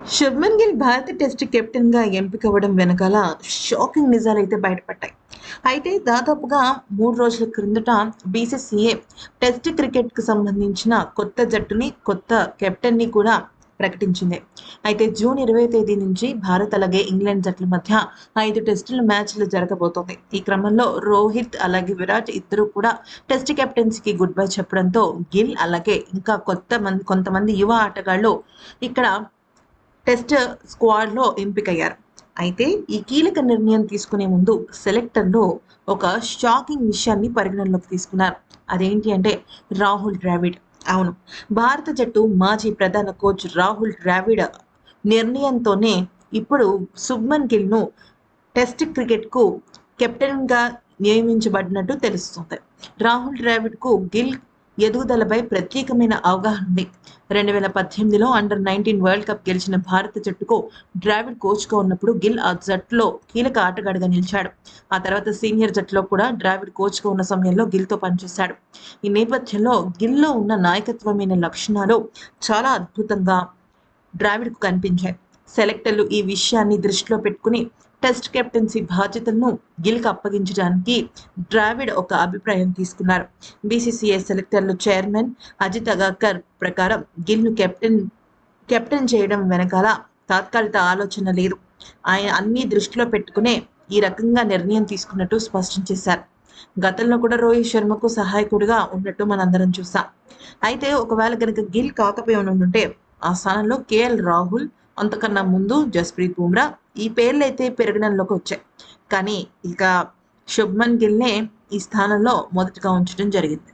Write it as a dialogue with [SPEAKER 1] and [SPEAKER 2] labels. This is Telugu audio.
[SPEAKER 1] శుభ్మన్ గిల్ భారత టెస్ట్ కెప్టెన్గా ఎంపిక ఎంపికవ్వడం వెనకాల షాకింగ్ నిజాలు అయితే బయటపడ్డాయి. అయితే దాదాపుగా మూడు రోజుల క్రిందట బీసీసీఏ టెస్ట్ క్రికెట్కు సంబంధించిన కొత్త జట్టుని కొత్త కెప్టెన్ని కూడా ప్రకటించింది. అయితే జూన్ ఇరవై తేదీ నుంచి భారత్ అలాగే ఇంగ్లాండ్ జట్ల మధ్య ఐదు టెస్టుల మ్యాచ్లు జరగబోతోంది. ఈ క్రమంలో రోహిత్ అలాగే విరాట్ ఇద్దరు కూడా టెస్ట్ కెప్టెన్సీకి గుడ్ బై చెప్పడంతో గిల్ అలాగే ఇంకా కొత్త మంది కొంతమంది యువ ఆటగాళ్ళు ఇక్కడ టెస్ట్ స్క్వాడ్లో ఎంపికయ్యారు. అయితే ఈ కీలక నిర్ణయం తీసుకునే ముందు సెలెక్టర్లు ఒక షాకింగ్ విషయాన్ని పరిగణనలోకి తీసుకున్నారు. అదేంటి అంటే రాహుల్ ద్రావిడ్. అవును భారత జట్టు మాజీ ప్రధాన కోచ్ రాహుల్ ద్రావిడ్ నిర్ణయంతోనే ఇప్పుడు శుభ్మన్ గిల్ను టెస్ట్ క్రికెట్కు కెప్టెన్గా నియమించబడినట్టు తెలుస్తుంది. రాహుల్ ద్రావిడ్కు గిల్ ఎదుగుదలపై ప్రత్యేకమైన అవగాహన ఉంది. రెండు వేల పద్దెనిమిదిలో అండర్ నైన్టీన్ వరల్డ్ కప్ గెలిచిన భారత జట్టుకు ద్రావిడ్ కోచ్గా ఉన్నప్పుడు గిల్ ఆ జట్టులో కీలక ఆటగాడిగా నిలిచాడు. ఆ తర్వాత సీనియర్ జట్టులో కూడా ద్రావిడ్ కోచ్గా ఉన్న సమయంలో గిల్తో పనిచేశాడు. ఈ నేపథ్యంలో గిల్లో ఉన్న నాయకత్వమైన లక్షణాలు చాలా అద్భుతంగా ద్రావిడ్కు కనిపించాయి. సెలెక్టర్లు ఈ విషయాన్ని దృష్టిలో పెట్టుకుని టెస్ట్ కెప్టెన్సీ బాధ్యతలను గిల్కి అప్పగించడానికి ద్రావిడ్ ఒక అభిప్రాయం తీసుకున్నారు. బీసీసీఐ సెలెక్టర్లు చైర్మన్ అజిత్ అగాకర్ ప్రకారం గిల్ను కెప్టెన్ కెప్టెన్ చేయడం వెనకాల తాత్కాలిక ఆలోచన లేదు. ఆయన అన్ని దృష్టిలో పెట్టుకునే ఈ రకంగా నిర్ణయం తీసుకున్నట్టు స్పష్టం చేశారు. గతంలో కూడా రోహిత్ శర్మకు సహాయకుడిగా ఉన్నట్టు మనందరం చూసాం అయితే ఒకవేళ కనుక గిల్ కాకపోయి ఉంటే ఆ స్థానంలో కేఎల్ రాహుల్ అంతకన్నా ముందు జస్ప్రీత్ బుమ్రా ఈ పేర్లు అయితే పెరగడంలోకి వచ్చాయి. కానీ ఇక శుభ్మన్ గిల్నే ఈ స్థానంలో మొదటగా ఉంచడం జరిగింది.